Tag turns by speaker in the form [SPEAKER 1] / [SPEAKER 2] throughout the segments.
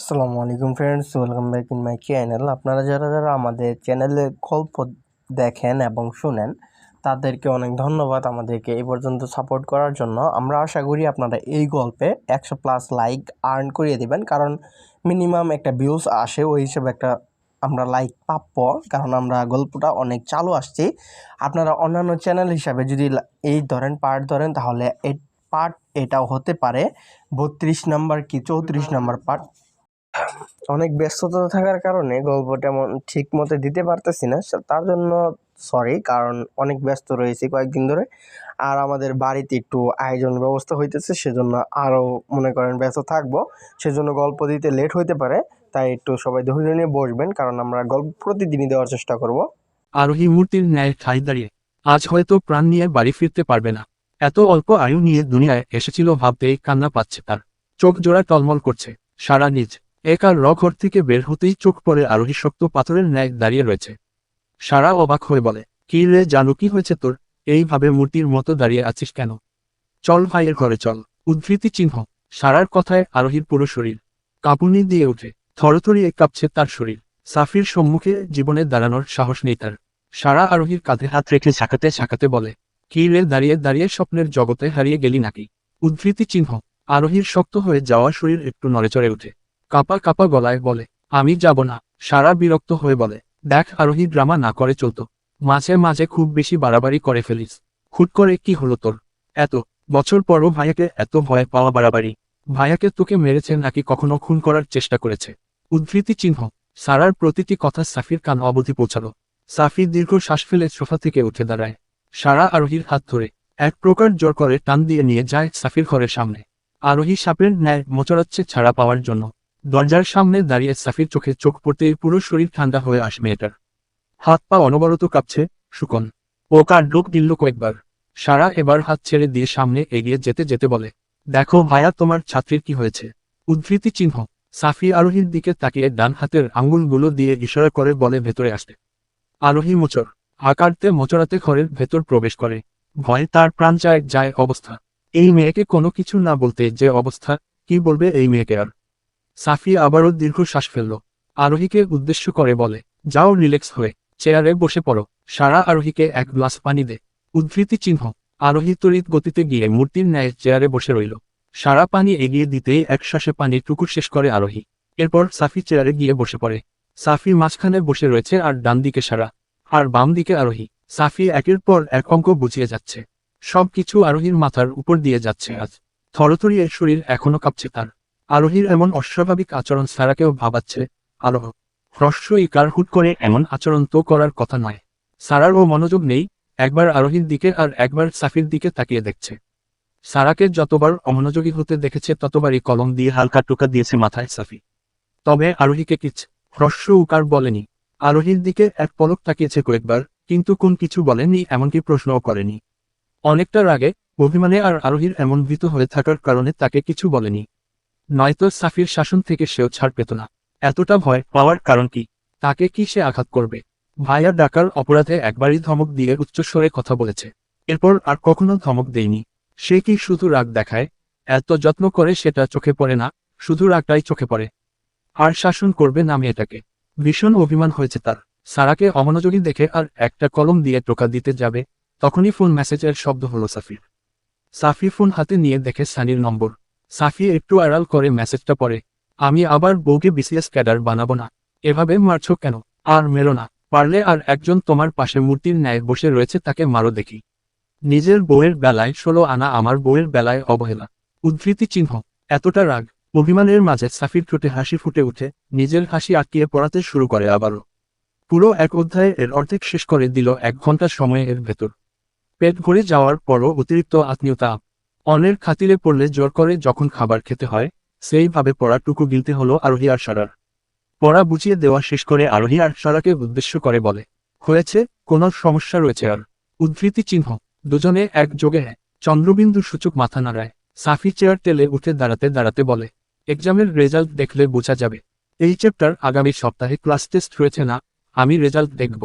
[SPEAKER 1] আসসালামু আলাইকুম friends welcome back in my channel আপনারা যারা যারা আমাদের চ্যানেলে গল্প দেখেন এবং শুনেন, তাদেরকে অনেক ধন্যবাদ আমাদেরকে এই পর্যন্ত সাপোর্ট করার জন্য। আমরা আশা করি আপনারা এই গল্পে একশো প্লাস লাইক আর্ন করিয়ে দিবেন, কারণ মিনিমাম একটা ভিউজ আসে, ওই হিসেবে একটা আমরা লাইক প্রাপ্য কারণ আমরা গল্পটা অনেক চালু আসছি। আপনারা অন্যান্য চ্যানেল হিসাবে যদি এই ধরেন পার্ট ধরেন, তাহলে পার্ট এটাও হতে পারে। বত্রিশ নাম্বার কি চৌত্রিশ নাম্বার পার্ট অনেক ব্যস্ততা থাকার কারণে গল্পটা ঠিক মতো দিতে পারতেছি না। তার জন্য সরি কারণ অনেক ব্যস্ত রয়েছি কয়েকদিন ধরে। আর আমাদের বাড়িতে একটু আয়োজন ব্যবস্থা হইতেছে, সেজন্য আরও মনে করেন ব্যস্ত থাকব। সেজন্য গল্প দিতে লেট হইতে পারে, তাই একটু সবাই ধৈর্য নিয়ে বসবেন, কারণ আমরা গল্প প্রতিদিনই দেওয়ার চেষ্টা করব।
[SPEAKER 2] আরোহী মূর্তির ন্যায় ঠাই দাঁড়িয়ে, আজ হয়তো প্রাণ নিয়ে বাড়ি ফিরতে পারবে না। এত অল্প আয়ু নিয়ে দুনিয়ায় এসেছিল ভাবতেই কান্না পাচ্ছে তার। চোখ জোড়া টলমল করছে, সারা নিজ একার র ঘর থেকে বের হতেই চোখ পড়ে আরোহী শক্ত পাথরের ন্যায় দাঁড়িয়ে রয়েছে। সারা অবাক হয়ে বলে, কি রে জানু, কি হয়েছে তোর? এইভাবে মূর্তির মতো দাঁড়িয়ে আছিস কেন? চল ভাইয়ের ঘরে চল। উদ্ধৃতি চিহ্ন। সারার কথায় আরোহীর পুরো শরীর কাঁপুনি দিয়ে ওঠে। থরথরিয়ে কাঁপছে তার শরীর। সাফির সম্মুখে জীবনে দাঁড়ানোর সাহস নেই তার। সারা আরোহীর কাঁধে হাত রেখে ঝাঁকাতে ঝাঁকাতে বলে, কি রে দাঁড়িয়ে দাঁড়িয়ে স্বপ্নের জগতে হারিয়ে গেলি নাকি? উদ্ধৃতি চিহ্ন। আরোহীর শক্ত হয়ে যাওয়া শরীর একটু নড়েচড়ে ওঠে। কাপা কাপা গলায় বলে, আমি যাব না। সারা বিরক্ত হয়ে বলে, দেখ আরোহী ড্রামা না করে চলতো। মাঝে মাঝে খুব বেশি বাড়াবাড়ি করে ফেলিস। হুট করে কি হলো তোর? এত বছর পরও ভাইয়াকে এত ভয় পাওয়া বাড়াবাড়ি। ভাইয়াকে তোকে মেরেছে নাকি কখনো খুন করার চেষ্টা করেছে? উদ্ধৃতি চিহ্ন। সারার প্রতিটি কথা সাফির কান অবধি পৌঁছালো। সাফির দীর্ঘ শ্বাস ফেলে সোফা থেকে উঠে দাঁড়ায়। সারা আরোহীর হাত ধরে এক প্রকার জোর করে টান দিয়ে নিয়ে যায় সাফির ঘরের সামনে। আরোহী সাপের ন্যায় মোচড়াচ্ছে ছাড়া পাওয়ার জন্য। দরজার সামনে দাঁড়িয়ে সাফির চোখে চোখ পড়তেই পুরো শরীর ঠান্ডা হয়ে আসে মেয়েটার। হাত পা অনবরত কাঁপছে, শুকন। ও কার লোক দিল্ল কয়েকবার। সারা এবার হাত ছেড়ে দিয়ে সামনে এগিয়ে যেতে যেতে বলে, দেখো ভায়া, তোমার ছাত্রীর কি হয়েছে? উদ্ধৃতি চিহ্ন। সাফি আরোহীর দিকে তাকিয়ে ডান হাতের আঙ্গুলগুলো দিয়ে ইশারা করে বলে ভেতরে আসতে। আরোহী মোচর আকারতে মোচড়াতে ঘরের ভেতর প্রবেশ করে। ভয়ে তার প্রাণ চায়, যায় অবস্থা। এই মেয়েকে কোনো কিছু না বলতে যে অবস্থা, কি বলবে এই মেয়েকে আর? সাফি আবারও দীর্ঘ শ্বাস ফেলল। আরোহীকে উদ্দেশ্য করে বলে, যাও, রিল্যাক্স হয়ে, চেয়ারে বসে পড়ো। সারা আরোহীকে এক গ্লাস পানি দে। উদ্ধৃতি চিহ্ন। আরোহী তড়িৎ গতিতে গিয়ে মূর্তির ন্যায় চেয়ারে বসে রইল। সারা পানি এগিয়ে দিতেই এক শ্বাসে পানির টুকুর শেষ করে আরোহী। এরপর সাফি চেয়ারে গিয়ে বসে পড়ে। সাফি মাঝখানে বসে রয়েছে আর ডান দিকে সারা, আর বাম দিকে আরোহী। সাফি একের পর এক অঙ্ক বুঝিয়ে যাচ্ছে। সবকিছু আরোহীর মাথার উপর দিয়ে যাচ্ছে আজ। থরথরিয়ে শরীর এখনও কাঁপছে তার। আরোহীর এমন অস্বাভাবিক আচরণ সারাকেও ভাবাচ্ছে আরোহ। হ্রস্ব ইকার হুট করে এমন আচরণ তো করার কথা নয়। সারারও মনোযোগ নেই, একবার আরোহীর দিকে আর একবার সাফির দিকে তাকিয়ে দেখছে। সারাকে যতবার অমনোযোগী হতে দেখেছে, ততবারই কলম দিয়ে হালকা টোকা দিয়েছে মাথায় সাফি। তবে আরোহীকে কিছ হ্রস্ব উকার বলেনি। আরোহীর দিকে এক পলক তাকিয়েছে কয়েকবার, কিন্তু কোন কিছু বলেনি এমনকি প্রশ্নও করেনি। অনেকটার আগে অভিমানে আর আরোহীর এমন ভীত হয়ে থাকার কারণে তাকে কিছু বলেনি। নয়তো সাফির শাসন থেকে সেও ছাড় পেত না। এতটা ভয় পাওয়ার কারণ কি? তাকে কি সে আঘাত করবে? ভাইয়া ডাকার অপরাধে একবারই ধমক দিয়ে উচ্চস্বরে কথা বলেছে। এরপর আর কখনো ধমক দেয়নি। সে কি শুধু রাগ দেখায়? এত যত্ন করে সেটা চোখে পড়ে না, শুধু রাগটাই চোখে পড়ে। আর শাসন করবে না মেয়েটাকে। ভীষণ অভিমান হয়েছে তার। সারাকে অমনোযোগী দেখে আর একটা কলম দিয়ে টোকা দিতে যাবে, তখনই ফোন মেসেজের শব্দ হলো সাফির। সাফি ফোন হাতে নিয়ে দেখে সানির নম্বর। সাফি একটু আড়াল করে মেসেজটা পড়ে, আমি আবার বউকে বিসিএস ক্যাডার বানাবো না। এভাবে মারছো কেন? আর মেরো না। পারলে আর একজন তোমার পাশে মূর্তির ন্যায় বসে রয়েছে তাকে মারো দেখি। নিজের বউয়ের বেলায় ষোলো আনা আমার বউয়ের বেলায় অবহেলা। উদ্ধৃতি চিহ্ন। এতটা রাগ। অভিমানের মাঝে সাফির ঠোঁটে হাসি ফুটে উঠে নিজের হাসি আটকিয়ে পড়াতে শুরু করে আবারও। পুরো এক অধ্যায়ে এর অর্ধেক শেষ করে দিল এক ঘণ্টা সময় এর ভেতর। পেট ভরে যাওয়ার পরও অতিরিক্ত আত্মীয়তা অনের খাতিরে পড়লে জোর করে যখন খাবার খেতে হয়, সেইভাবে পড়াটুকু গিলতে হলো আরোহী আর সারার পড়া বুঝিয়ে দেওয়া শেষ করে আরোহী আর সারাকে উদ্দেশ্য করে বলে, হয়েছে, কোনো সমস্যা রয়েছে আর। উদ্ধৃতি চিহ্ন, দুজনে এক যোগে হ্যাঁ চন্দ্রবিন্দু সূচক মাথা নাড়ায়। সাফি চেয়ার তেলে উঠে দাঁড়াতে দাঁড়াতে বলে, এক্সামের রেজাল্ট দেখলে বোঝা যাবে। এই চ্যাপ্টার আগামী সপ্তাহে ক্লাস টেস্ট রয়েছে না, আমি রেজাল্ট দেখব।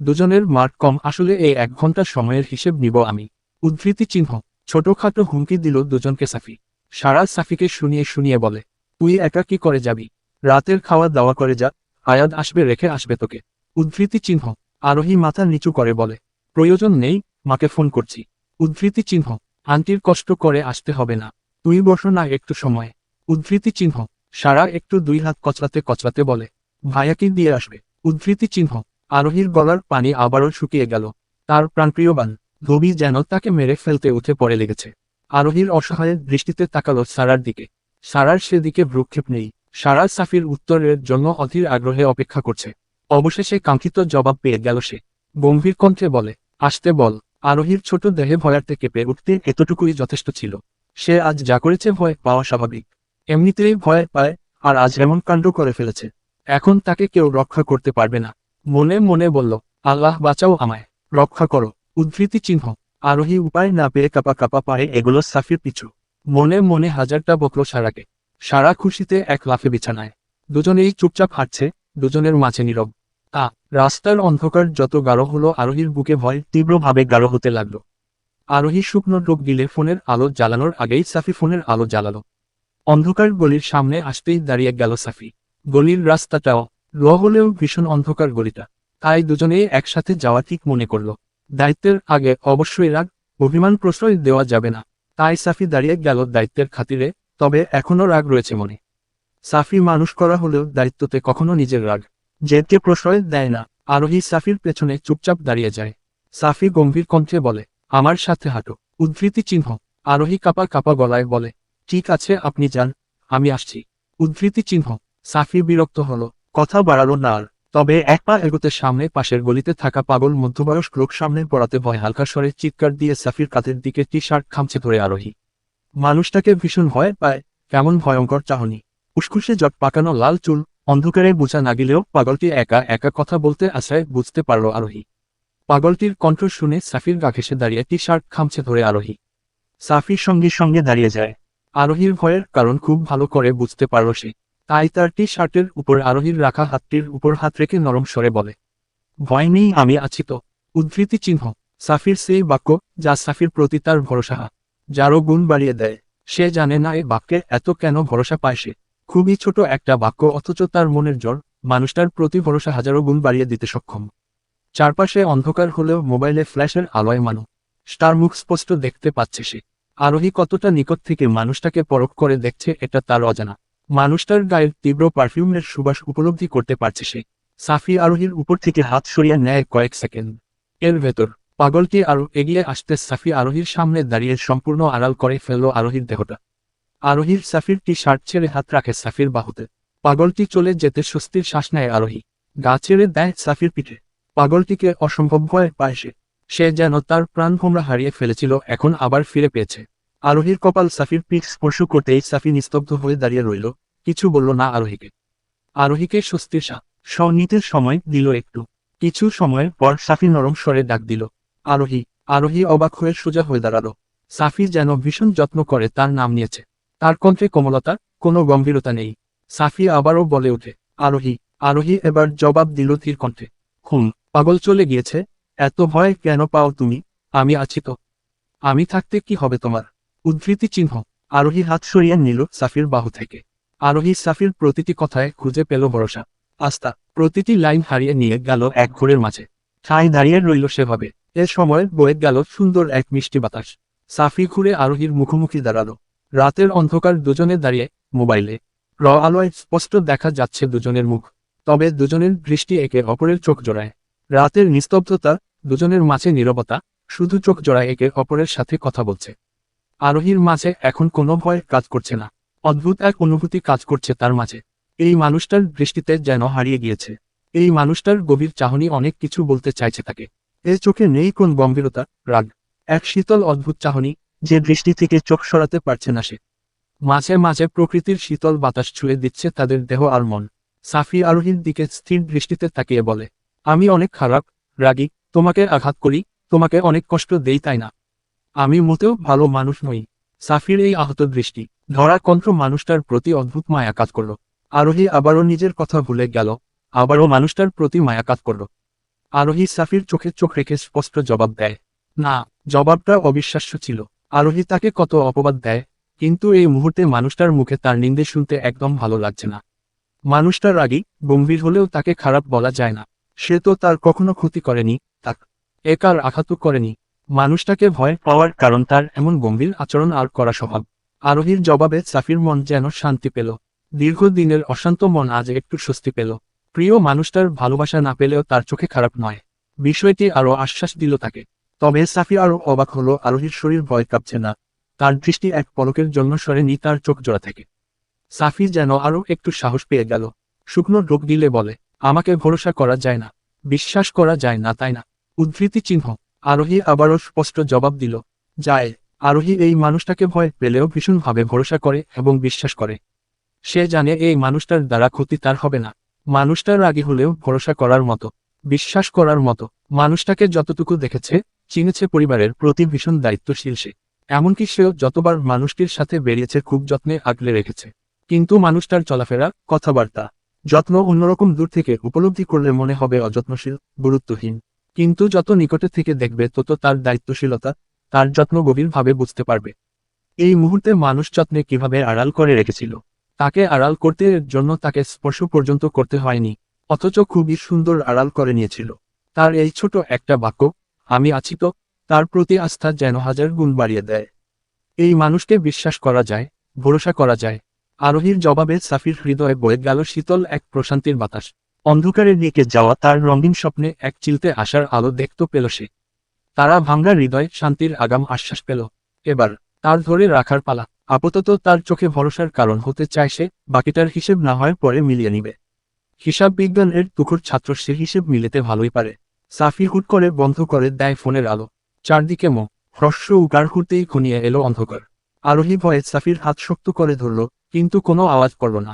[SPEAKER 2] দুজনের মার্ক কম, আসলে এই এক ঘণ্টা সময়ের হিসেব নিব আমি। উদ্ধৃতি চিহ্ন ছোটখাটো হুমকি দিল দুজনকে সাফি। সারা সাফিকে শুনিয়ে শুনিয়ে বলে, তুই একা কি করে যাবি? রাতের খাওয়া দাওয়া করে যা আয়াদ আসবে রেখে আসবে তোকে। উদ্ধৃতি চিহ্ন, আরোহী মাথা নিচু করে বলে, প্রয়োজন নেই, মাকে ফোন করছি। উদ্ধৃতি চিহ্ন, আন্টির কষ্ট করে আসতে হবে না, তুই বসো না একটু সময়ে। উদ্ধৃতি চিহ্ন, সারা একটু দুই হাত কচলাতে কচলাতে বলে ভাইয়াকে দিয়ে আসবে? উদ্ধৃতি চিহ্ন, আরোহীর গলার পানি আবারও শুকিয়ে গেল, তার প্রাণপ্রিয়বান ধবি যেন তাকে মেরে ফেলতে উঠে পড়ে লেগেছে। আরোহীর অসহায়ের দৃষ্টিতে তাকালো সারার দিকে। সারার সেদিকে ভ্রুক্ষেপ নেই। সারা সাফির উত্তরের জন্য অধীর আগ্রহে অপেক্ষা করছে। অবশেষে কাঙ্ক্ষিত জবাব পেয়ে গেল সে। গম্ভীর কণ্ঠে বলে, আসতে বল। আরোহীর ছোট দেহে ভয়ার্থে কেঁপে উঠতে এতটুকুই যথেষ্ট ছিল। সে আজ যা করেছে ভয় পাওয়া স্বাভাবিক। এমনিতেই ভয় পায় আর আজ এমন কাণ্ড করে ফেলেছে। এখন তাকে কেউ রক্ষা করতে পারবে না। মনে মনে বলল, আল্লাহ বাঁচাও আমায়। রক্ষা করো। উদ্ধৃতি চিহ্ন। আরোহী উপায় না পেয়ে কাপা কাপা পায়ে এগুলো সাফির পিছু। মনে মনে হাজারটা বকল সারাকে। সারা খুশিতে এক লাফে বিছানায়। দুজনেই চুপচাপ হাঁটছে, দুজনের মাঝে নীরব। তা রাস্তার অন্ধকার যত গাঢ় হলো আরোহীর বুকে ভয়, তীব্রভাবে গাঢ় হতে লাগল। আরোহী শুকনো ডোক গিলে ফোনের আলো জ্বালানোর আগেই সাফি ফোনের আলো জ্বালালো। অন্ধকার গলির সামনে আসতেই দাঁড়িয়ে গেল সাফি। গলির রাস্তাটাও র হলেও ভীষণ অন্ধকার গলিটা। তাই দুজনেই একসাথে যাওয়া ঠিক মনে করল। দায়িত্বের আগে অবশ্যই রাগ, অভিমান প্রশ্রয় দেওয়া যাবে না। তাই সাফি দাঁড়িয়ে গেল দায়িত্বের খাতিরে, তবে এখনও রাগ রয়েছে মনে। সাফি মানুষ করা হলেও দায়িত্বতে কখনো নিজের রাগ, জেদকে প্রশ্রয় দেয় না। আরোহী সাফির পেছনে চুপচাপ দাঁড়িয়ে যায়। সাফি গম্ভীর কণ্ঠে বলে, আমার সাথে হাঁটো। উদ্ধৃতি চিহ্ন। আরোহী কাপা কাপা গলায় বলে, ঠিক আছে, আপনি যান, আমি আসছি। উদ্ধৃতি চিহ্ন। সাফি বিরক্ত হলো, কথা বাড়ালো না আর তবে এক পা এগোতে সামনে পাশের গলিতে থাকা পাগল মধ্যবয়স্ক লোক সামনে পড়াতে ভয় হালকা স্বরে চিৎকার দিয়ে সাফির কাঁধের দিকে টি শার্ট খামছে ধরে আরোহী। মানুষটাকে ভীষণ ভয় পায়, কেমন ভয়ঙ্কর চাহনি। উসকুসে জট পাকানো লাল চুল, অন্ধকারে বোঝা না গেলেও পাগলটি একা একা কথা বলতে আসায় বুঝতে পারল আরোহী। পাগলটির কণ্ঠ শুনে সাফির গা ঘেসে দাঁড়িয়ে টি শার্ট খামছে ধরে আরোহী। সাফির সঙ্গে সঙ্গে দাঁড়িয়ে যায়। আরোহীর ভয়ের কারণ খুব ভালো করে বুঝতে পারল সে। তাই তার টি শার্টের উপর আরোহীর রাখা হাতটির উপর হাত রেখে নরম স্বরে বলে, ভয় নেই, আমি আছি তো। উদ্ধৃতি চিহ্ন, সাফির সেই বাক্য যা সাফির প্রতি তার ভরসা, যারও গুণ বাড়িয়ে দেয়। সে জানে না এ বাক্যে এত কেন ভরসা পায় সে। খুবই ছোট একটা বাক্য, অথচ তার মনের জ্বর মানুষটার প্রতি ভরসা হাজারো গুণ বাড়িয়ে দিতে সক্ষম। চারপাশে অন্ধকার হলেও মোবাইলে ফ্ল্যাশের আলোয় মানো। স্টার মুখ স্পষ্ট দেখতে পাচ্ছে সে। আরোহী কতটা নিকট থেকে মানুষটাকে পরখ করে দেখছে, এটা তার অজানা। মানুষটার গায়ের তীব্র পারফিউমের সুবাস উপলব্ধি করতে পারছে সে। সাফি আরোহীর উপর থেকে হাত সরিয়ে নেয় কয়েক সেকেন্ড। এর ভেতর পাগলটি আরও এগিয়ে আসতে সাফি আরোহীর সামনে দাঁড়িয়ে সম্পূর্ণ আড়াল করে ফেলল আরোহীর দেহটা। আরোহীর সাফির টি শার্ট ছেড়ে হাত রাখে সাফির বাহুতে। পাগলটি চলে যেতে স্বস্তির শ্বাস নেয় আরোহী। গা ছেড়ে দেয় সাফির পিঠে। পাগলটিকে অসম্ভব ভয় পায় সে। সে যেন তার প্রাণ ভোমরা হারিয়ে ফেলেছিল, এখন আবার ফিরে পেয়েছে। আরোহীর কপাল সাফির পিঠ স্পর্শ করতেই সাফি নিস্তব্ধ হয়ে দাঁড়িয়ে রইল। কিছু বলল না আরোহীকে। আরোহীকে স্বস্তির স্বনিতের সময় দিল একটু। কিছু সময়ের পর সাফি নরম স্বরে ডাক দিল, আরোহী আরোহী অবাক হয়ে সোজা হয়ে দাঁড়াল। সাফি যেন ভীষণ যত্ন করে তার নাম নিয়েছে। তার কণ্ঠে কোমলতা, কোনো গম্ভীরতা নেই। সাফি আবারও বলে ওঠে, আরোহী আরোহী এবার জবাব দিল ধীর কণ্ঠে হুম পাগল চলে গিয়েছে, এত ভয় কেন পাও তুমি? আমি আছি তো। আমি থাকতে কি হবে তোমার? উদ্ধৃতি চিহ্ন। আরোহী হাত সরিয়ে নিল সাফির বাহু থেকে। আরোহী সাফির প্রতিটি কথায় খুঁজে পেল ভরসা। আস্তা প্রতিটি লাইন হারিয়ে নিয়ে গেল এক ঘোরের মাঝে। ঠাই দাঁড়িয়ে রইল সেভাবে। এ সময় বয়ে গেল সুন্দর এক মিষ্টি বাতাস। সাফি ঘুরে আরোহীর মুখোমুখি দাঁড়াল। রাতের অন্ধকার দুজনে দাঁড়িয়ে মোবাইলে। র আলোয় স্পষ্ট দেখা যাচ্ছে দুজনের মুখ। তবে দুজনের দৃষ্টি একে অপরের চোখ জোড়ায়। রাতের নিস্তব্ধতা, দুজনের মাঝে নীরবতা, শুধু চোখ জোড়ায় একে অপরের সাথে কথা বলছে। আরোহীর মাঝে এখন কোনো ভয় কাজ করছে না। অদ্ভুত এক অনুভূতি কাজ করছে তার মাঝে। এই মানুষটার দৃষ্টিতে যেন হারিয়ে গিয়েছে। এই মানুষটার গভীর চাহনি অনেক কিছু বলতে চাইছে তাকে। এ চোখে নেই কোন গম্ভীরতা, রাগ। এক শীতল অদ্ভুত চাহনি, যে দৃষ্টি থেকে চোখ সরাতে পারছে না সে। মাঝে মাঝে প্রকৃতির শীতল বাতাস ছুঁয়ে দিচ্ছে তাদের দেহ আর মন। সাফি আরোহীর দিকে স্থির দৃষ্টিতে তাকিয়ে বলে, আমি অনেক খারাপ, রাগী, তোমাকে আঘাত করি, তোমাকে অনেক কষ্ট দেই, তাই না? আমি মোটেও ভালো মানুষ নই। সাফির এই আহত দৃষ্টি, ধরা মানুষটার প্রতি অদ্ভুত মায়া কাজ করল। আরোহী আবারও নিজের কথা ভুলে গেল, আবারও মানুষটার প্রতি মায়া কাজ করল। আরোহী সাফির চোখে চোখ রেখে স্পষ্ট জবাব দেয়, না, জবাবটা অবিশ্বাস্য ছিল। আরোহী তাকে কত অপবাদ দেয়, কিন্তু এই মুহূর্তে মানুষটার মুখে তার নিন্দে শুনতে একদম ভালো লাগছে না। মানুষটার রাগী, গম্ভীর হলেও তাকে খারাপ বলা যায় না। সে তো তার কখনো ক্ষতি করেনি, তাক একার আঘাতও করেনি। মানুষটাকে ভয় পাওয়ার কারণ তার এমন গম্ভীর আচরণ আর করা স্বভাব। আরোহীর জবাবে সাফির মন যেন শান্তি পেল। দীর্ঘদিনের অশান্ত মন আজ একটু স্বস্তি পেল। প্রিয় মানুষটার ভালোবাসা না পেলেও তার চোখে খারাপ নয়। বিষয়টি আরও আশ্বাস দিল তাকে। তবে সাফি আরও অবাক হলো, আরোহীর শরীর ভয় কাঁপছে না। তার দৃষ্টি এক পলকের জন্য সরেনি, তার চোখ জোড়া থেকে। সাফি যেন আরও একটু সাহস পেয়ে গেল। শুকনো রোগ দিলে বলে, আমাকে ভরসা করা যায় না। বিশ্বাস করা যায় না, তাই না? উদ্ধৃতি চিহ্ন। আরোহী আবারও স্পষ্ট জবাব দিল, যায়। আরোহী এই মানুষটাকে ভয় পেলেও ভীষণভাবে ভরসা করে এবং বিশ্বাস করে। সে জানে এই মানুষটার দ্বারা ক্ষতি তার হবে না। মানুষটার আগে হলেও ভরসা করার মতো, বিশ্বাস করার মতো। মানুষটাকে যতটুকু দেখেছে, চিনেছে পরিবারের প্রতি ভীষণ দায়িত্বশীল সে। এমনকি সেও যতবার মানুষটির সাথে বেরিয়েছে খুব যত্নে আগলে রেখেছে। কিন্তু মানুষটার চলাফেরা, কথাবার্তা, যত্ন অন্যরকম দূর থেকে উপলব্ধি করলে মনে হবে অযত্নশীল, গুরুত্বহীন। কিন্তু যত নিকটে থেকে দেখবে, তত তার দায়িত্বশীলতা, তার যত্ন গভীরভাবে বুঝতে পারবে। এই মুহূর্তে মানুষ যত্নে কীভাবে আড়াল করে রেখেছিল, তাকে আড়াল করতে জন্য তাকে স্পর্শ পর্যন্ত করতে হয়নি, অথচ খুবই সুন্দর আড়াল করে নিয়েছিল। তার এই ছোট একটা বাক্য, আমি আছি তো তার প্রতি আস্থা যেন হাজার গুণ বাড়িয়ে দেয়। এই মানুষকে বিশ্বাস করা যায়, ভরসা করা যায়। আরোহীর জবাবে সাফির হৃদয়ে বয়ে গেল শীতল এক প্রশান্তির বাতাস। অন্ধকারে নিকে যাওয়া তার রঙিন স্বপ্নে এক চিলতে আসার আলো দেখতে পেল সে। তারা ভাঙ্গা হৃদয়, শান্তির আগাম আশ্বাস পেল। এবার তার ধরে রাখার পালা। আপাতত তার চোখে ভরসার কারণ হতে চায় সে, বাকিটার হিসেব না হয় পরে মিলিয়ে নিবে। হিসাব বিজ্ঞানের তুখুর ছাত্র সে হিসেব মিলেতে ভালোই পারে। সাফি হুট করে বন্ধ করে দেয় ফোনের আলো। চারদিকে মো, হ্রস্ব উগার হুড়তেই ঘনিয়ে এলো অন্ধকার। আরোহী ভয়ে সাফির হাত শক্ত করে ধরল, কিন্তু কোনো আওয়াজ করল না।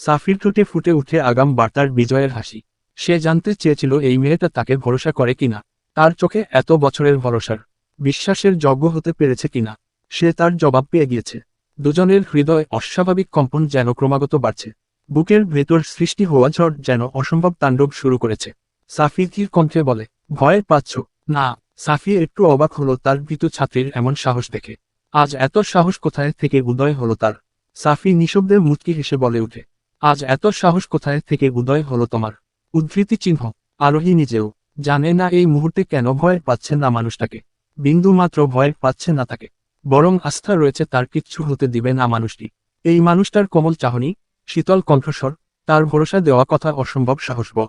[SPEAKER 2] সাফির ঠোঁটে ফুটে উঠে আগাম বার্তার বিজয়ের হাসি। সে জানতে চেয়েছিল এই মেয়েটা তাকে ভরসা করে কিনা। তার চোখে এত বছরের ভরসার বিশ্বাসের যজ্ঞ হতে পেরেছে কিনা। সে তার জবাব পেয়ে গিয়েছে। দুজনের হৃদয় অস্বাভাবিক কম্পন যেন ক্রমাগত বাড়ছে। বুকের ভেতর সৃষ্টি হওয়া ঝড় যেন অসম্ভব তাণ্ডব শুরু করেছে। সাফি ধীর কণ্ঠে বলে, ভয় পাচ্ছ? না। সাফি একটু অবাক হলো তার ভীতু ছাত্রীর এমন সাহস দেখে। আজ এত সাহস কোথায় থেকে উদয় হলো তার? সাফি নিঃশব্দে মুচকি হেসে বলে উঠে আজ এত সাহস কোথায় থেকে উদয় হলো তোমার? উদ্ধৃতি চিহ্ন, আরোহী নিজেও, জানে না এই মুহূর্তে কেন ভয় পাচ্ছে না মানুষটাকে। বিন্দু মাত্র ভয় পাচ্ছে না তাকে। বরং আস্থা রয়েছে তার কিচ্ছু হতে দিবে না মানুষটি। এই মানুষটার কোমল চাহনি, শীতল কণ্ঠস্বর, তার ভরসা দেওয়া কথা অসম্ভব সাহসব।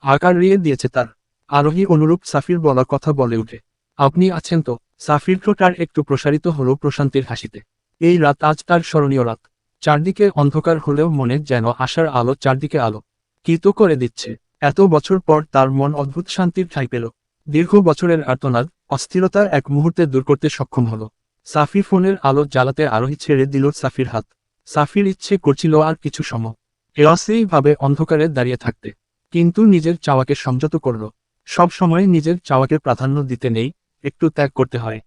[SPEAKER 2] আকার রিয়ে দিয়েছে তার। আরোহী অনুরূপ সাফির বলার কথা বলে উঠে। আপনি আছেন তো? সাফির ঠোঁটার একটু প্রসারিত হলো প্রশান্তির হাসিতে। এই রাত আজ তার স্মরণীয় রাত। চারদিকে অন্ধকার হলেও মনে যেন আশার আলো চারদিকে আলো। কিত করে দিচ্ছে? এত বছর পর তার মন অদ্ভুত শান্তির ঠাই পেল। দীর্ঘ বছরের আর্তনাদ, অস্থিরতার এক মুহূর্তে দূর করতে সক্ষম হলো। সাফি ফোনের আলো জ্বালাতে আরোহী ছেড়ে দিল সাফির হাত। সাফির ইচ্ছে করছিল আর কিছু সম। ভাবে অন্ধকারে দাঁড়িয়ে থাকতে। কিন্তু নিজের চাওয়াকে সংযত করল। সব সময় নিজের চাওয়াকে প্রাধান্য দিতে নেই, একটু ত্যাগ করতে হয়।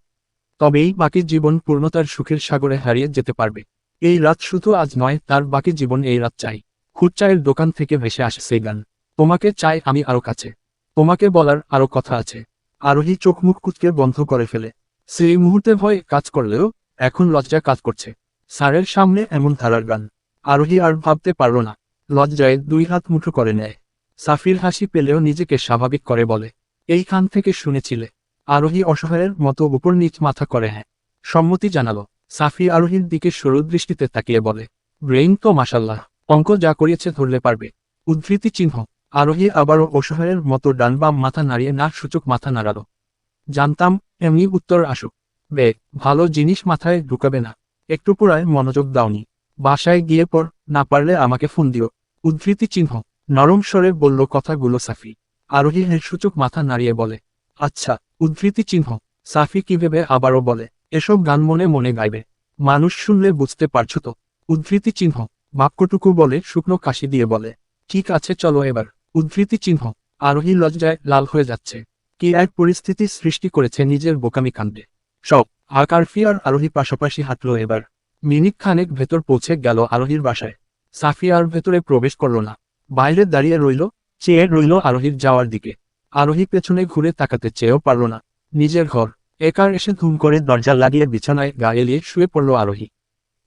[SPEAKER 2] তবেই বাকি জীবন পূর্ণতার সুখের সাগরে হারিয়ে যেতে পারবে। এই রাত শুধু আজ নয়, তার বাকি জীবন এই রাত চাই। খুচচায়ের দোকান থেকে ভেসে আসে সেই গান। তোমাকে চাই আমি আরও কাছে। তোমাকে বলার আরও কথা আছে। আরোহী চোখ মুখ কুচকে বন্ধ করে ফেলে। সেই মুহূর্তে ভয় কাজ করলেও এখন লজ্জা কাজ করছে। স্যারের সামনে এমন ধারার গান। আরোহী আর ভাবতে পারল না। লজ্জায় দুই হাত মুঠো করে নেয়। সাফির হাসি পেলেও নিজেকে স্বাভাবিক করে বলে, এইখান থেকে শুনেছিলে। আরোহী অসহায়ের মতো উপর নিচ মাথা করে হ্যাঁ। সম্মতি জানালো। সাফি আরোহীর দিকে দৃষ্টিতে তাকিয়ে বলে, ব্রেইন তো মাসাল্লাহ অঙ্ক যা করিয়েছে ধরলে পারবে। উদ্ধৃতি চিহ্ন, আরোহী আবারও অসহায়ের মতো ডান বাম মাথা নাড়িয়ে না সূচক মাথা নাড়ালো। জানতাম, এমনি উত্তর আসুক। বে, ভালো জিনিস মাথায় ঢুকাবে না। একটু পুরায় মনোযোগ দাওনি। বাসায় গিয়ে পর না পারলে আমাকে ফোন দিও। উদ্ধৃতি চিহ্ন, নরম স্বরে বলল কথাগুলো সাফি। আরোহী হের সূচক মাথা নাড়িয়ে বলে আচ্ছা। উদ্ধৃতি চিহ্ন, সাফি কি ভেবে আবারও বলে এসব গান মনে মনে গাইবে। মানুষ শুনলে বুঝতে পারছ তো? উদ্ধৃতি চিহ্ন, বাক্যটুকু বলে শুকনো কাশি দিয়ে বলে, ঠিক আছে, চলো এবার। উদ্ধৃতি চিহ্ন, আরোহী লজ্জায় লাল হয়ে যাচ্ছে। কি এক পরিস্থিতি সৃষ্টি করেছে নিজের বোকামি কাণ্ডে। সব আকারফি আর আরোহী পাশাপাশি হাঁটল এবার। মিনিট খানেক ভেতর পৌঁছে গেল আরোহীর বাসায়। সাফি আর ভেতরে প্রবেশ করল না। বাইরে দাঁড়িয়ে রইল, চেয়ে রইল আরোহীর যাওয়ার দিকে। আরোহী পেছনে ঘুরে তাকাতে চেয়েও পারল না। নিজের ঘর একার এসে ধুম করে দরজা লাগিয়ে বিছানায় গা এলিয়ে শুয়ে পড়ল আরোহী।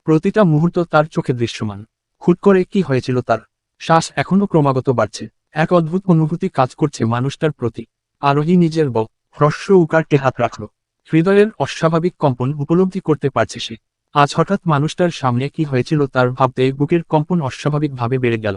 [SPEAKER 2] প্রতিটা মুহূর্ত তার চোখে দৃশ্যমান। হুট করে কি হয়েছিল তার? শ্বাস এখনও ক্রমাগত বাড়ছে। এক অদ্ভুত অনুভূতি কাজ করছে মানুষটার প্রতি। আরোহী নিজের বউ হ্রস্ব উকারকে হাত রাখল। হৃদয়ের অস্বাভাবিক কম্পন উপলব্ধি করতে পারছে সে। আজ হঠাৎ মানুষটার সামনে কি হয়েছিল তার ভাবতে বুকের কম্পন অস্বাভাবিকভাবে বেড়ে গেল।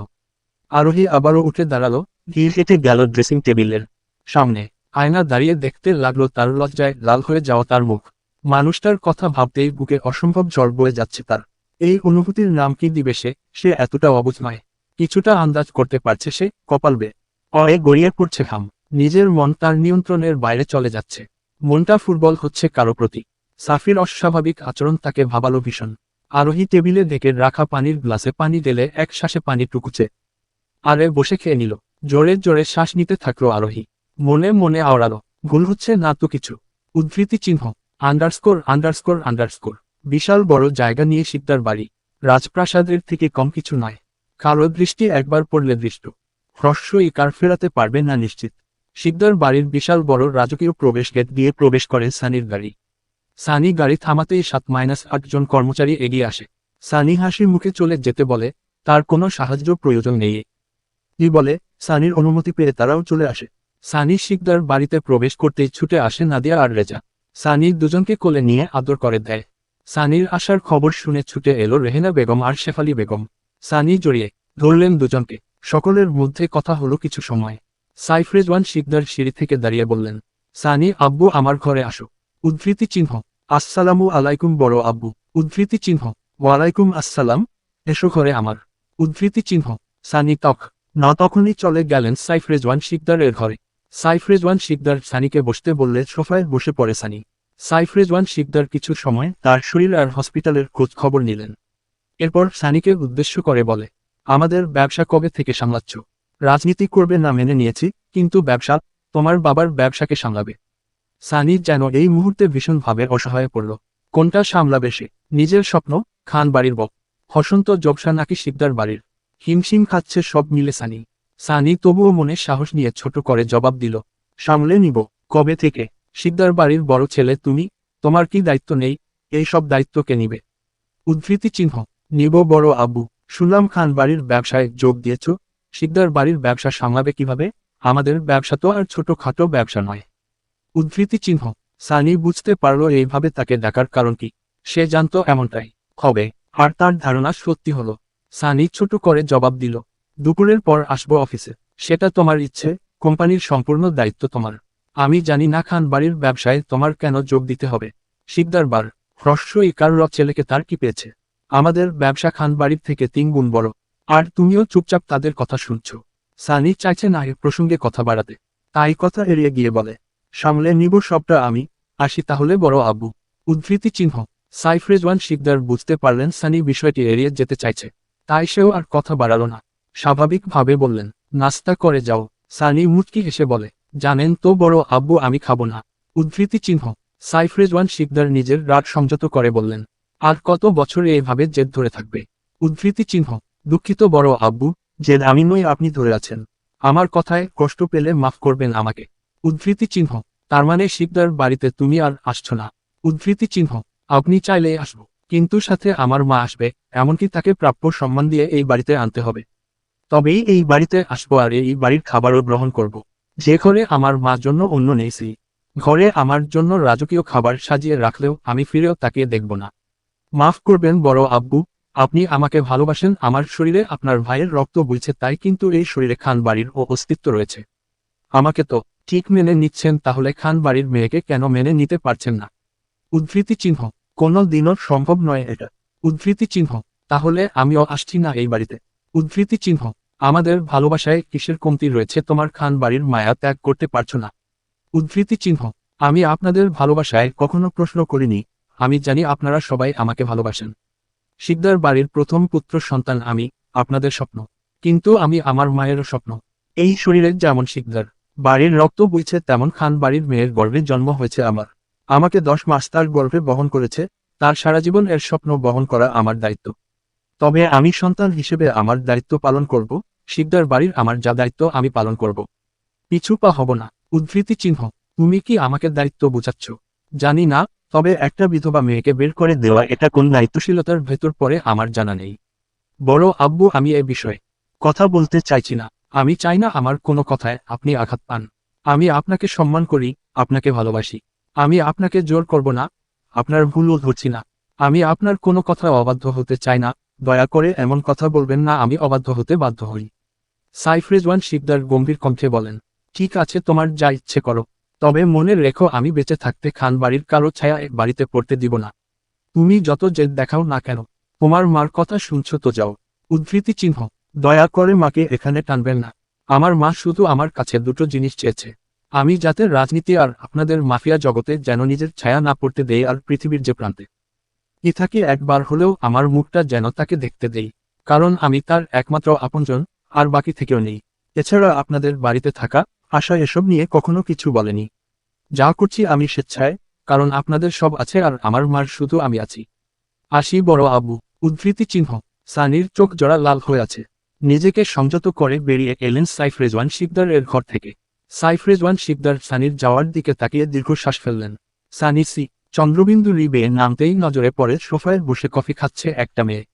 [SPEAKER 2] আরোহী আবারও উঠে দাঁড়াল ধীর হেঁটে গেল ড্রেসিং টেবিলের সামনে। আয়না দাঁড়িয়ে দেখতে লাগল তার লজ্জায় লাল হয়ে যাওয়া তার মুখ। মানুষটার কথা ভাবতেই বুকে অসম্ভব জ্বর বয়ে যাচ্ছে তার। এই অনুভূতির নাম কি দিবে সে? সে এতটা অবুঝ নয়। কিছুটা আন্দাজ করতে পারছে সে কপাল বে। অয়ে গড়িয়ে পড়ছে ঘাম। নিজের মন তার নিয়ন্ত্রণের বাইরে চলে যাচ্ছে। মনটা ফুটবল হচ্ছে কারও প্রতি। সাফির অস্বাভাবিক আচরণ তাকে ভাবালো ভীষণ। আরোহী টেবিলে ডেকে রাখা পানির গ্লাসে পানি দিলে এক শ্বাসে পানি টুকুচে আরে বসে খেয়ে নিল। জোরে জোরে শ্বাস নিতে থাকল আরোহী। মনে মনে আওড়ালো। ভুল হচ্ছে না তো কিছু। উদ্ধৃতি চিহ্ন আন্ডারস্কোর আন্ডারস্কোর আন্ডারস্কোর বিশাল বড় জায়গা নিয়ে শিকদার বাড়ি। রাজপ্রাসাদের থেকে কম কিছু নয়। কারও দৃষ্টি একবার পড়লে দৃষ্ট। হ্রস্ব ইকার ফেরাতে পারবে না নিশ্চিত। শিকদার বাড়ির বিশাল বড় রাজকীয় প্রবেশ গেট দিয়ে প্রবেশ করে সানির গাড়ি। সানি গাড়ি থামাতেই সাত মাইনাস আটজন কর্মচারী এগিয়ে আসে। সানি হাসি মুখে চলে যেতে বলে, তার কোনো সাহায্য প্রয়োজন নেই। বলে, সানির অনুমতি পেয়ে তারাও চলে আসে। সানি শিকদার বাড়িতে প্রবেশ করতেই ছুটে আসে নাদিয়া আর রেজা। সানি দুজনকে কোলে নিয়ে আদর করে দেয়। সানির আসার খবর শুনে ছুটে এলো রেহেনা বেগম আর শেফালি বেগম। সানি জড়িয়ে ধরলেন দুজনকে। সকলের মধ্যে কথা হলো কিছু সময়। সাইফ রেজওয়ান শিকদার সিঁড়ি থেকে দাঁড়িয়ে বললেন, সানি, আব্বু, আমার ঘরে আসো। উদ্ধৃতি চিহ্ন, আসসালামু আলাইকুম, বড় আব্বু। উদ্ধৃতি চিহ্ন, ওয়ালাইকুম আসসালাম, এসো ঘরে আমার। উদ্ধৃতি চিহ্ন, সানি তখ না তখনই চলে গেলেন সাইফ রেজওয়ান শিকদারের ঘরে। সাইফ রেজওয়ান শিকদার সানিকে বসতে বললে সোফায় বসে পড়ে সানি। সাইফ রেজওয়ান শিকদার কিছু সময় তার শরীর আর হসপিটালের খোঁজ খবর নিলেন। এরপর সানিকে উদ্দেশ্য করে বলে, আমাদের ব্যবসা কবে থেকে সামলাচ্ছ? রাজনীতি করবে না মেনে নিয়েছি, কিন্তু ব্যবসা, তোমার বাবার ব্যবসাকে সামলাবে সানি যেন এই মুহূর্তে ভীষণভাবে অসহায় পড়ল। কোনটা সামলাবে সে? নিজের স্বপ্ন? খান বাড়ির বক হসন্ত জবসা নাকি শিকদার বাড়ির? হিমশিম খাচ্ছে সব মিলে সানি। সানি তবুও মনে সাহস নিয়ে ছোট করে জবাব দিল, সামলে নিব, কবে থেকে? শিকদার বাড়ির বড় ছেলে তুমি? তোমার কি দায়িত্ব নেই? এই সব দায়িত্ব কে নিবে? উদ্ধৃতি চিহ্ন, নিব বড় আব্বু, সুলাম খান বাড়ির ব্যবসায় যোগ দিয়েছ? শিকদার বাড়ির ব্যবসা সামলাবে কীভাবে? আমাদের ব্যবসা তো আর ছোটখাটো ব্যবসা নয়। উদ্ধৃতি চিহ্ন সানি বুঝতে পারল এইভাবে তাকে ডাকার কারণ কি? সে জানত এমনটাই। হবে আর তার ধারণা সত্যি হলো। সানি ছোট করে জবাব দিল দুপুরের পর আসব অফিসে। সেটা তোমার ইচ্ছে, কোম্পানির সম্পূর্ণ দায়িত্ব তোমার। আমি জানি না খান বাড়ির ব্যবসায় তোমার কেন যোগ দিতে হবে। শিকদার বার, হ্রস্ব ইকার র ছেলেকে তার কি পেয়েছে? আমাদের ব্যবসা খান বাড়ির থেকে তিন গুণ বড়। আর তুমিও চুপচাপ তাদের কথা শুনছ। সানি চাইছে না এ প্রসঙ্গে কথা বাড়াতে। তাই কথা এড়িয়ে গিয়ে বলে, সামলে নিব সবটা আমি, আসি তাহলে বড় আব্বু উদ্ধৃতি চিহ্ন, সাইফ রেজওয়ান শিকদার বুঝতে পারলেন সানি বিষয়টি এড়িয়ে যেতে চাইছে। তাই সেও আর কথা বাড়াল না। স্বাভাবিকভাবে বললেন, নাস্তা করে যাও। সানি মুটকি হেসে বলে, জানেন তো বড় আব্বু, আমি খাব না। উদ্ধৃতি চিহ্ন, সাইফ রেজওয়ান শিকদার নিজের রাগ সংযত করে বললেন, আর কত বছর এভাবে জেদ ধরে থাকবে? উদ্ধৃতি চিহ্ন, দুঃখিত বড় আব্বু, জেদ আমি নই, আপনি ধরে আছেন। আমার কথায় কষ্ট পেলে মাফ করবেন আমাকে। উদ্ধৃতি চিহ্ন, তার মানে শিকদার বাড়িতে তুমি আর আসছো না? উদ্ধৃতি চিহ্ন, আপনি চাইলে আসব, কিন্তু সাথে আমার মা আসবে, এমনকি তাকে প্রাপ্য সম্মান দিয়ে এই বাড়িতে আনতে হবে। তবেই এই বাড়িতে আসব আর এই বাড়ির খাবারও গ্রহণ করব। যে ঘরে আমার মা জন্য অন্য নেইছি ঘরে আমার জন্য রাজকীয় খাবার সাজিয়ে রাখলেও আমি ফিরেও তাকিয়ে দেখব না। মাফ করবেন বড় আব্বু, আপনি আমাকে ভালোবাসেন, আমার শরীরে আপনার ভাইয়ের রক্ত বইছে, তাই কিন্তু এই শরীরে খান বাড়ির ও অস্তিত্ব রয়েছে। আমাকে তো ঠিক মেনে নিচ্ছেন, তাহলে খান বাড়ির মেয়েকে কেন মেনে নিতে পারছেন না? উদ্ধৃতি চিহ্ন, কোনো দিনও সম্ভব নয় এটা। উদ্ধৃতি চিহ্ন, তাহলে আমিও আসছি না এই বাড়িতে। উদ্ধৃতি চিহ্ন আমাদের ভালোবাসায় কিসের কমতি রয়েছে? তোমার খান বাড়ির মায়া ত্যাগ করতে পারছ না। উদ্ধৃতি চিহ্ন। আমি আপনাদের ভালোবাসায় কখনো প্রশ্ন করিনি। আমি জানি আপনারা সবাই আমাকে ভালোবাসেন। শিকদার বাড়ির প্রথম পুত্র সন্তান আমি, আপনাদের স্বপ্ন। কিন্তু আমি আমার মায়েরও স্বপ্ন। এই শরীরের যেমন শিকদার বাড়ির রক্ত বইছে, তেমন খান বাড়ির মেয়ের গর্ভে জন্ম হয়েছে আমার। আমাকে দশ মাস তার গর্ভে বহন করেছে। তার সারা জীবন এর স্বপ্ন বহন করা আমার দায়িত্ব। তবে আমি সন্তান হিসেবে আমার দায়িত্ব পালন করব। শিকদার বাড়ির আমার যা দায়িত্ব আমি পালন করব। পিছু পা হব না, উদ্ধৃতি চিহ্ন, তুমি কি আমাকে দায়িত্ব বুঝাচ্ছ? জানি না, তবে একটা বিধবা মেয়েকে বের করে দেওয়া এটা কোন দায়িত্বশীলতার ভেতর পরে আমার জানা নেই। বড় আব্বু, আমি এ বিষয়ে কথা বলতে চাইছি না। আমি চাই না আমার কোনো কথায় আপনি আঘাত পান। আমি আপনাকে সম্মান করি, আপনাকে ভালোবাসি। আমি আপনাকে জোর করব না, আপনার ভুলও ধরছি না। আমি আপনার কোনো কথা অবাধ্য হতে চাই না, দয়া করে এমন কথা বলবেন না, আমি অবাধ্য হতে বাধ্য হই। সাইফ শিকদার গম্ভীর কণ্ঠে বলেন, ঠিক আছে, তোমার যা ইচ্ছে করো। তবে মনে রেখো, আমি বেঁচে থাকতে খান বাড়ির কারও ছায়া এ বাড়িতে পড়তে দিব না। তুমি যত জেদ দেখাও না কেন, তোমার মার কথা শুনছো তো যাও। উদ্ধৃতি চিহ্ন, দয়া করে মাকে এখানে টানবেন না। আমার মা শুধু আমার কাছে দুটো জিনিস চেয়েছে। আমি যাতে রাজনীতি আর আপনাদের মাফিয়া জগতে যেন নিজের ছায়া না পড়তে দেই আর পৃথিবীর যে প্রান্তে। কি থাকি একবার হলেও আমার মুখটা যেন তাকে দেখতে দেই। কারণ আমি তার একমাত্র আপনজন আর বাকি থেকেও নেই। এছাড়া আপনাদের বাড়িতে থাকা আশা এসব নিয়ে কখনো কিছু বলেনি। যা করছি আমি স্বেচ্ছায়, কারণ আপনাদের সব আছে আর আমার মার শুধু আমি আছি। আসি বড় আবু। উদ্ধৃতি চিহ্ন। সানির চোখ জোড়া লাল হয়ে আছে। নিজেকে সংযত করে বেরিয়ে এলেন সাইফ রেজওয়ান শিকদার এর ঘর থেকে। সাইফ রেজওয়ান শিকদার সানির যাওয়ার দিকে তাকিয়ে দীর্ঘশ্বাস ফেললেন। সানি সি, চন্দ্রবিন্দু রিবে নামতেই নজরে পড়ে সোফায় বসে কফি খাচ্ছে একটা মেয়ে।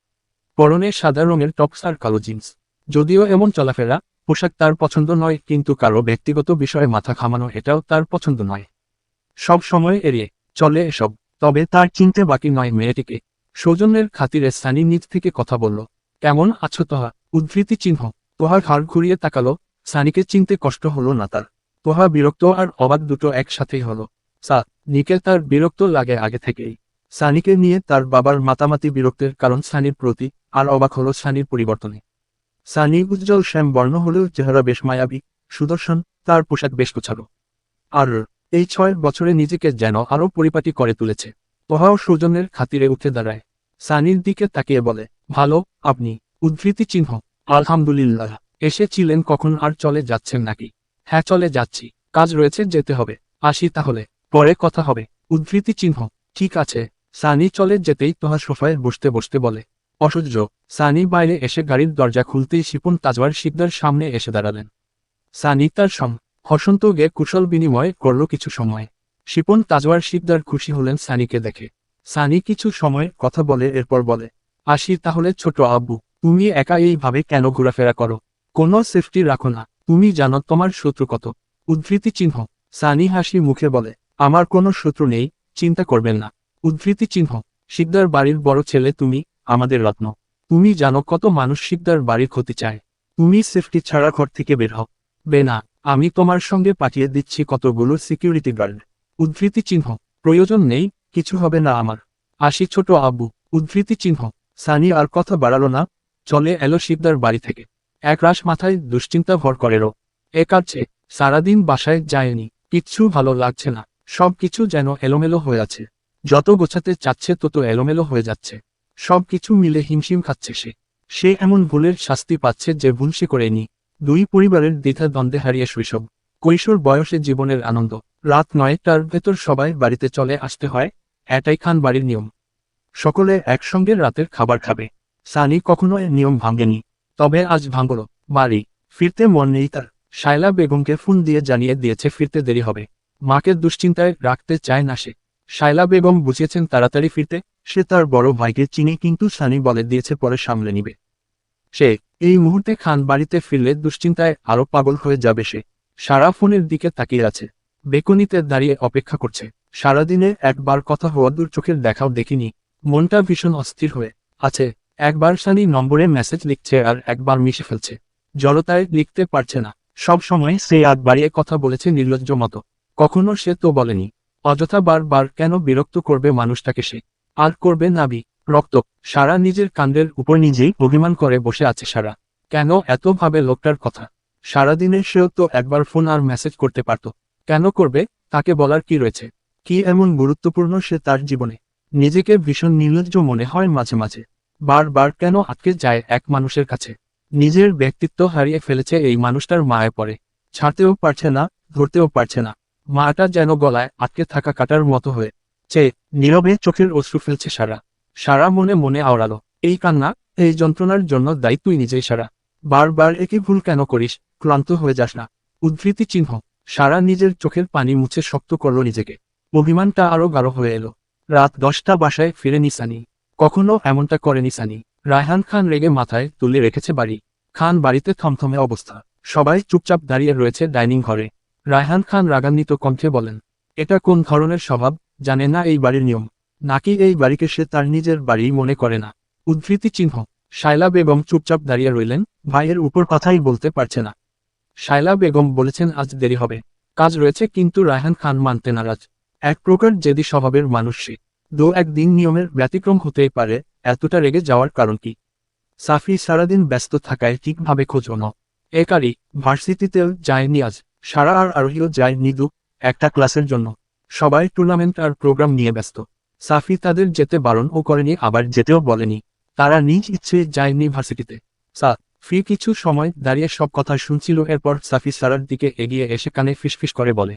[SPEAKER 2] পরনে সাদা রঙের টপস আর কালো জিন্স। যদিও এমন চলাফেরা, পোশাক তার পছন্দ নয়, কিন্তু কারও ব্যক্তিগত বিষয়ে মাথা খামানো এটাও তার পছন্দ নয়। সব সময় এড়িয়ে চলে এসব, তবে তার চিনতে বাকি নয় মেয়েটিকে। সৌজন্যের খাতিরে সানি নিজ থেকে কথা বলল, কেমন আছো তোহা? উদ্ধৃতি চিহ্ন। তোহার ঘাড় ঘুরিয়ে তাকালো, সানিকে চিনতে কষ্ট হলো না তার। তোহা বিরক্ত আর অবাক দুটো একসাথেই হলো। সা, নিকে তার বিরক্ত লাগে আগে থেকেই। সানিকে নিয়ে তার বাবার মাতামাতি বিরক্তের কারণ সানির প্রতি আর অবাক হলো সানির পরিবর্তনে। সানি উজ্জ্বল শ্যাম বর্ণ হলেও চেহারা বেশ মায়াবী, সুদর্শন, তার পোশাক বেশ গোছালো। আর এই ছয় বছরে নিজেকে যেন আরও পরিপাটি করে তুলেছে। তোহাও সৌজন্যের খাতিরে উঠে দাঁড়ায়। সানির দিকে তাকিয়ে বলে, ভালো, আপনি, উদ্ধৃতি চিহ্ন, আলহামদুলিল্লাহ। এসেছিলেন কখন আর চলে যাচ্ছেন নাকি? হ্যাঁ চলে যাচ্ছি। কাজ রয়েছে, যেতে হবে। আসি তাহলে। পরে কথা হবে। উদ্ধৃতি চিহ্ন, ঠিক আছে। সানি চলে যেতেই তোহা সোফায় বসতে বসতে বলে অসহ্য। সানি বাইরে এসে গাড়ির দরজা খুলতেই শিপন তাজওয়ার শিকদার সামনে এসে দাঁড়ালেন। সানি তার সম, হসন্ত গে কুশল বিনিময় করল কিছু সময়। শিপন তাজওয়ার শিকদার খুশি হলেন সানিকে দেখে। সানি কিছু সময় কথা বলে, এরপর বলে, আসি তাহলে ছোট আব্বু, তুমি একা এইভাবে কেন ঘোরাফেরা করো? কোনো সেফটি রাখো না, তুমি জানো তোমার শত্রু কত। উদ্ধৃতি চিহ্ন সানি হাসি মুখে বলে, আমার কোনো শত্রু নেই, চিন্তা করবেন না। উদ্ধৃতি চিহ্ন। শিকদার বাড়ির বড় ছেলে তুমি আমাদের রত্ন, তুমি জানো কত মানুষ শিকদার বাড়ির ক্ষতি চায়। তুমি সেফটি ছাড়া ঘর থেকে বের হও। বে না আমি তোমার সঙ্গে পাঠিয়ে দিচ্ছি কতগুলো সিকিউরিটি গার্ড উদ্ধৃতি চিহ্ন, প্রয়োজন নেই, কিছু হবে না আমার। আসি ছোট আব্বু, উদ্ধৃতি চিহ্ন, সানি আর কথা বাড়ালো না, চলে এলো শিকদার বাড়ি থেকে। এক রাশ মাথায় দুশ্চিন্তা ভর করেরও। এ কাটছে সারাদিন বাসায় যায়নি, কিচ্ছু ভালো লাগছে না সব কিছু যেন এলোমেলো হয়ে আছে। যত গোছাতে চাচ্ছে তত এলোমেলো হয়ে যাচ্ছে। সব কিছু মিলে হিমশিম খাচ্ছে সে। সে এমন ভুলের শাস্তি পাচ্ছে যে ভুল সে করেনি। দুই পরিবারের দ্বিধা দ্বন্দ্বে হারিয়ে শৈশব। কৈশোর বয়সে জীবনের আনন্দ। রাত নয়টার ভেতর সবাই বাড়িতে চলে আসতে হয়, এটাই খান বাড়ির নিয়ম। সকলে একসঙ্গে রাতের খাবার খাবে। সানি কখনো এ নিয়ম ভাঙেনি। তবে আজ ভাঙল। বাড়ি। ফিরতে মন নেই তার। শায়লা বেগমকে ফোন দিয়ে জানিয়ে দিয়েছে ফিরতে দেরি হবে। মাকে দুশ্চিন্তায় রাখতে চায় না সে। শায়লা বেগম বুঝিয়েছেন তাড়াতাড়ি ফিরতে। সে তার বড় ভাইকে চিনি কিন্তু সানি বলে দিয়েছে পরে সামলে নিবে। সে, এই মুহূর্তে খান বাড়িতে ফিরলে দুশ্চিন্তায় আরও পাগল হয়ে যাবে সে। সারা ফোনের দিকে তাকিয়ে আছে। বেকনিতে দাঁড়িয়ে অপেক্ষা করছে। সারাদিনে একবার কথা হওয়া দূর চোখের দেখাও দেখিনি। মনটা ভীষণ অস্থির হয়ে আছে। একবার সানি নম্বরে মেসেজ লিখছে আর একবার মিশে ফেলছে। জড়তায় লিখতে পারছে না। সব সময় সে আগ বাড়িয়ে কথা বলেছে নির্লজ্জ মতো। কখনো সে তো বলেনি। অযথা বারবার কেন বিরক্ত করবে মানুষটাকে সে? আর করবে নাবি, রক্ত। সারা নিজের কাণ্ডের উপর নিজেই অভিমান করে বসে আছে সারা। কেন এত ভাবে লোকটার কথা? সারাদিনে সেও তো একবার ফোন আর মেসেজ করতে পারত। কেন করবে? তাকে বলার কি রয়েছে? কি এমন গুরুত্বপূর্ণ সে তার জীবনে? নিজেকে ভীষণ নির্লজ্জ মনে হয় মাঝে মাঝে। বারবার কেন আটকে যায় এক মানুষের কাছে? নিজের ব্যক্তিত্ব হারিয়ে ফেলেছে এই মানুষটার মায়ে পড়ে। ছাড়তেও পারছে না, ধরতেও পারছে না। মাটা যেন গলায় আটকে থাকা কাটার মতো হয়ে চে নীরবে চোখের অশ্রু ফেলছে সারা। সারা মনে মনে আওড়ালো। এই কান্না, এই যন্ত্রণার জন্য দায়ী তুই নিজেই সারা। বারবার একই ভুল কেন করিস, ক্লান্ত হয়ে যাস না। উদ্ধৃতি চিহ্ন। সারা নিজের চোখের পানি মুছে শক্ত করল নিজেকে। অভিমানটা আরও গাঢ় হয়ে এলো। রাত দশটা বাসায় ফিরেনি সানি কখনো এমনটা করেনি সানি রায়হান খান রেগে মাথায় তুলে রেখেছে বাড়ি। খান বাড়িতে থমথমে অবস্থা। সবাই চুপচাপ দাঁড়িয়ে রয়েছে ডাইনিং ঘরে। রায়হান খান রাগান্বিত কণ্ঠে বলেন, এটা কোন ধরনের স্বভাব? জানে না এই বাড়ির নিয়ম। নাকি এই বাড়িকে সে তার নিজের বাড়ি মনে করে না। উদ্ধৃতি চিহ্ন। শায়লা বেগম চুপচাপ দাঁড়িয়ে রইলেন, ভাইয়ের উপর কথাই বলতে পারছে না। শায়লা বেগম বলেছেন, আজ দেরি হবে। কাজ রয়েছে, কিন্তু রায়হান খান মানতে নারাজ। এক প্রকার জেদি স্বভাবের মানুষ সে। দো একদিন নিয়মের ব্যতিক্রম হতেই পারে, এতটা রেগে যাওয়ার কারণ কি? সাফি সারাদিন ব্যস্ত থাকায় ঠিকভাবে খোঁজ ন। একারি ভার্সিটিতেও যায়নি আজ। সারা আর আরোহীও যায় নিদু একটা ক্লাসের জন্য। সবাই টুর্নামেন্ট আর প্রোগ্রাম নিয়ে ব্যস্ত। সাফি তাদের যেতে বারণও করেনি, আবার যেতেও বলেনি। তারা নিজ ইচ্ছে যায়নি ভার্সিটিতে সা, ফি কিছু সময় দাঁড়িয়ে সব কথা শুনছিল, এরপর সাফি সারার দিকে এগিয়ে এসে কানে ফিসফিস করে বলে,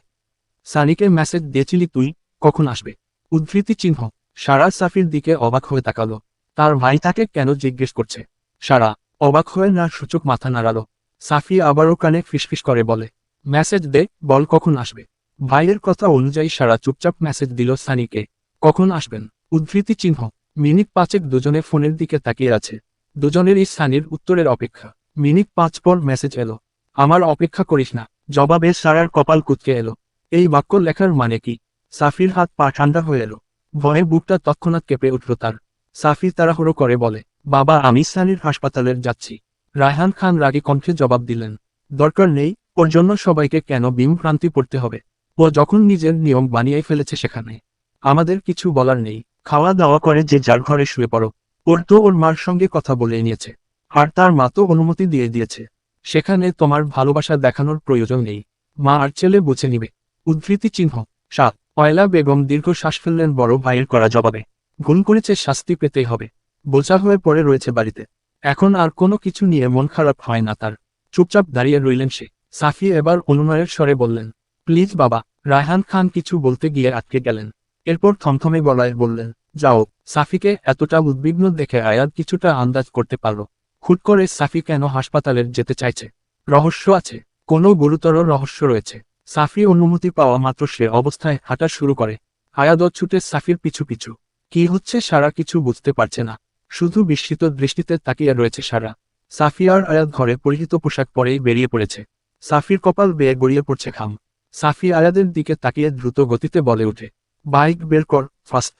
[SPEAKER 2] সানিকে মেসেজ দিয়েছিলি তুই? কখন আসবে? উদ্ধৃতি চিহ্ন, সারা সাফির দিকে অবাক হয়ে তাকালো। তার ভাই তাকে কেন জিজ্ঞেস করছে? সারা, অবাক হয়ে না সূচক মাথা নাড়ালো। সাফি আবারও কানে ফিসফিস করে বলে মেসেজ দে, বল কখন আসবে? ভাইয়ের কথা অনুযায়ী সারা চুপচাপ মেসেজ দিল সানিকে। কখন আসবেন? উদ্ধৃতি চিহ্ন। মিনিট পাঁচেক দুজনে ফোনের দিকে তাকিয়ে আছে। দুজনেরই সানির উত্তরের অপেক্ষা। মিনিট পাঁচ পর মেসেজ এলো। আমার অপেক্ষা করিস না। জবাবে সারার কপাল কুতকে এলো। এই বাক্য লেখার মানে কি? সাফির হাত পা ঠান্ডা হয়ে এলো। ভয়ে বুকটা তৎক্ষণাৎ কেঁপে উঠল তার। সাফি তাড়াহুড়ো করে বলে, বাবা, আমি সানির হাসপাতালের যাচ্ছি। রায়হান খান রাগী কণ্ঠে জবাব দিলেন, দরকার নেই, ওর জন্য সবাইকে কেন বিমভ্রান্তি পড়তে হবে? ও যখন নিজের নিয়ম বানিয়ে ফেলেছে সেখানে। আমাদের কিছু বলার নেই। খাওয়া দাওয়া করে যে যার ঘরে শুয়ে পড়ো। ওর তো ওর মার সঙ্গে কথা বলে নিয়েছে। আর তার মা তো অনুমতি দিয়ে দিয়েছে। সেখানে তোমার ভালোবাসা দেখানোর প্রয়োজন নেই। মা আর ছেলে বুঝে নিবে। উদ্ধৃতি চিহ্ন। সাত। অয়লা বেগম দীর্ঘ শ্বাস ফেললেন বড় ভাইয়ের করা জবাবে। ভুল করেছে শাস্তি পেতেই হবে। বোঝা হয়ে পড়ে রয়েছে বাড়িতে। এখন আর কোনো কিছু নিয়ে মন খারাপ হয় না তার। চুপচাপ দাঁড়িয়ে রইলেন সে। সাফি এবার অনুনয়ের স্বরে বললেন প্লিজ বাবা, রায়হান খান কিছু বলতে গিয়ে আটকে গেলেন। এরপর থমথমে গলায় বললেন, যাও, সাফিকে এতটা উদ্বিগ্ন দেখে আয়াত কিছুটা আন্দাজ করতে পারল। খুট করে সাফি কেন হাসপাতালে যেতে চাইছে? রহস্য আছে, কোনো গুরুতর রহস্য রয়েছে। সাফি অনুমতি পাওয়া মাত্র সে অবস্থায় হাঁটা শুরু করে। আয়াদত ছুটে সাফির পিছু পিছু। কি হচ্ছে সারা কিছু বুঝতে পারছে না। শুধু বিস্মিত দৃষ্টিতে তাকিয়ে রয়েছে সারা। সাফি আর আয়াত ঘরে পরিহিত পোশাক পরেই বেরিয়ে পড়েছে। সাফির কপাল বেয়ে গড়িয়ে পড়ছে খাম সাফি আয়াদের দিকে তাকিয়ে দ্রুত গতিতে বলে উঠে বাইক বের কর ফাস্ট।